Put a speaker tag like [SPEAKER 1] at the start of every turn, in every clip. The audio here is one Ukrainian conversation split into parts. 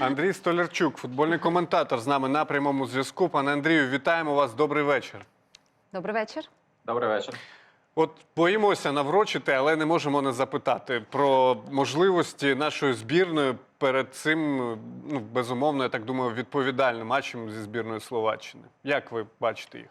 [SPEAKER 1] Андрій Столярчук, футбольний коментатор з нами на прямому зв'язку. Пане Андрію, вітаємо вас. Добрий вечір.
[SPEAKER 2] Добрий вечір.
[SPEAKER 3] Добрий вечір.
[SPEAKER 1] От боїмося наврочити, але не можемо не запитати про можливості нашої збірної перед цим, ну безумовно, я так думаю, відповідальним матчем зі збірною Словаччини. Як ви бачите їх?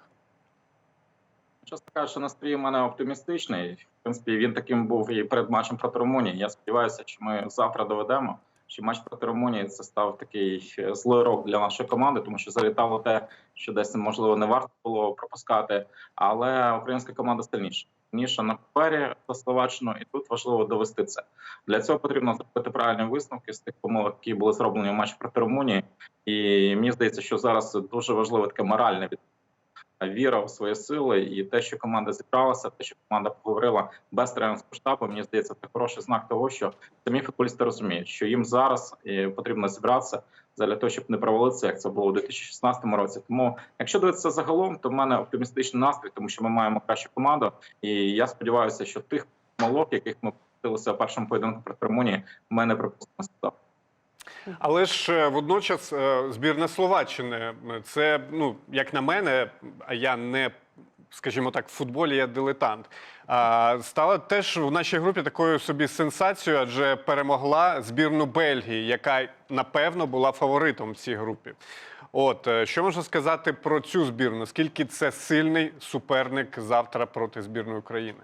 [SPEAKER 3] Чесно кажучи, настрій у мене оптимістичний. В принципі, він таким був і перед матчем проти Румунії. Я сподіваюся, що ми завтра доведемо, що матч проти Румунії це став такий е, злий рок для нашої команди, тому що залітало те, що десь можливо не варто було пропускати. Але українська команда сильніша. Сильніша на папері за Словаччину, і тут важливо довести це. Для цього потрібно зробити правильні висновки з тих помилок, які були зроблені в матчі проти Румунії. І мені здається, що зараз дуже важливе таке моральне від віра в свої сили, і те, що команда зібралася, те, що команда поговорила без тренерського штабу, мені здається, це хороший знак того, що самі футболісти розуміють, що їм зараз е, потрібно зібратися для того, щоб не провалитися, як це було у 2016 році. Тому, якщо дивитися загалом, то в мене оптимістичний настрій, тому що ми маємо кращу команду, і я сподіваюся, що тих помилок, яких ми попустилися в першому поєдинку проти Румунії, ми не пропустимо.
[SPEAKER 1] Але ж е, водночас е, збірна Словаччини це, ну як на мене, а я не. Скажімо так, в футболі я дилетант. А, стала теж у нашій групі такою собі сенсацією, адже перемогла збірну Бельгії, яка напевно була фаворитом в цій групі. От е, що можна сказати про цю збірну? Скільки це сильний суперник завтра проти збірної України?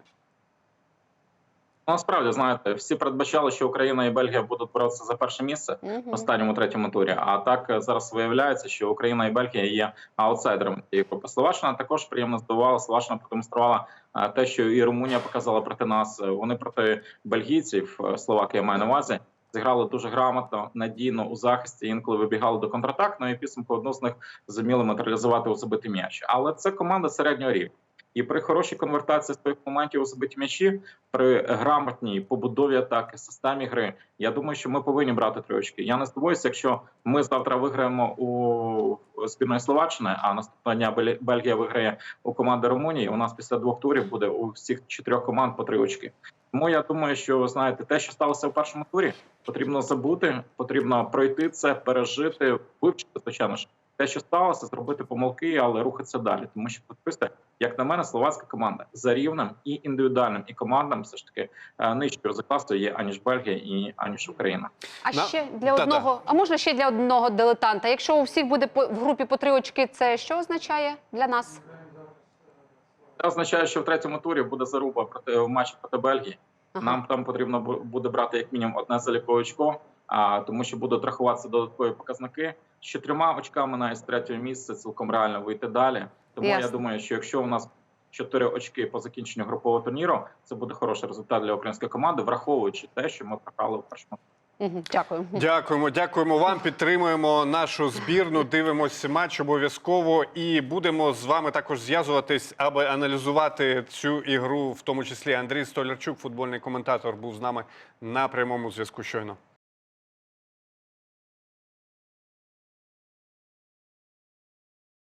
[SPEAKER 3] Насправді, знаєте, всі передбачали, що Україна і Бельгія будуть боротися за перше місце. в останньому третьому турі. А так е, зараз виявляється, що Україна і Бельгія є аутсайдерами цієї групи. Словаччина також приємно здивувала. Словаччина продемонструвала е, те, що і Румунія показала проти нас. Е, Вони проти бельгійців, е, Словакія має на увазі. Зіграли дуже грамотно, надійно у захисті. Інколи вибігали до контратак. Ну і підсумку одну з них зуміли матеріалізувати у забитий м'яч. Але це команда середнього рівня. І при хорошій конвертації своїх моментів у забиті м'ячі, при грамотній побудові атаки, системі гри, я думаю, що ми повинні брати три очки. Я не здивуюся, якщо ми завтра виграємо у збірної Словаччини, а наступного дня Бельгія виграє у команди Румунії. У нас після двох турів буде у всіх чотирьох команд по три очки. Тому я думаю, що знаєте, те, що сталося в першому турі, потрібно забути, потрібно пройти це, пережити, вивчити, звичайно ж. Те, що сталося, зробити помилки, але рухатися далі. Тому що подивіться, як на мене, словацька команда за рівнем і індивідуальним, і командам все ж таки е, нижчою за є аніж Бельгія і аніж Україна.
[SPEAKER 2] А
[SPEAKER 1] На-
[SPEAKER 2] ще для
[SPEAKER 1] Та-та.
[SPEAKER 2] одного, а можна ще для одного дилетанта? Якщо у всіх буде по- в групі по три очки, це що означає для нас?
[SPEAKER 3] Це означає, що в третьому турі буде заруба проти в матчі проти Бельгії.
[SPEAKER 2] Ага.
[SPEAKER 3] Нам там потрібно бу- буде брати як мінімум одне залікове очко, а тому що будуть рахуватися додаткові показники. З чотирма очками навіть з третього місця цілком реально вийти далі. Тому я думаю, що якщо у нас чотири очки по закінченню групового турніру, це буде хороший результат для української команди, враховуючи те, що ми програли в першому.
[SPEAKER 2] Дякую.
[SPEAKER 1] Дякуємо, дякуємо вам. Підтримуємо нашу збірну. Дивимося матч обов'язково і будемо з вами також зв'язуватись, аби аналізувати цю ігру, в тому числі Андрій Столярчук, футбольний коментатор, був з нами на прямому зв'язку щойно.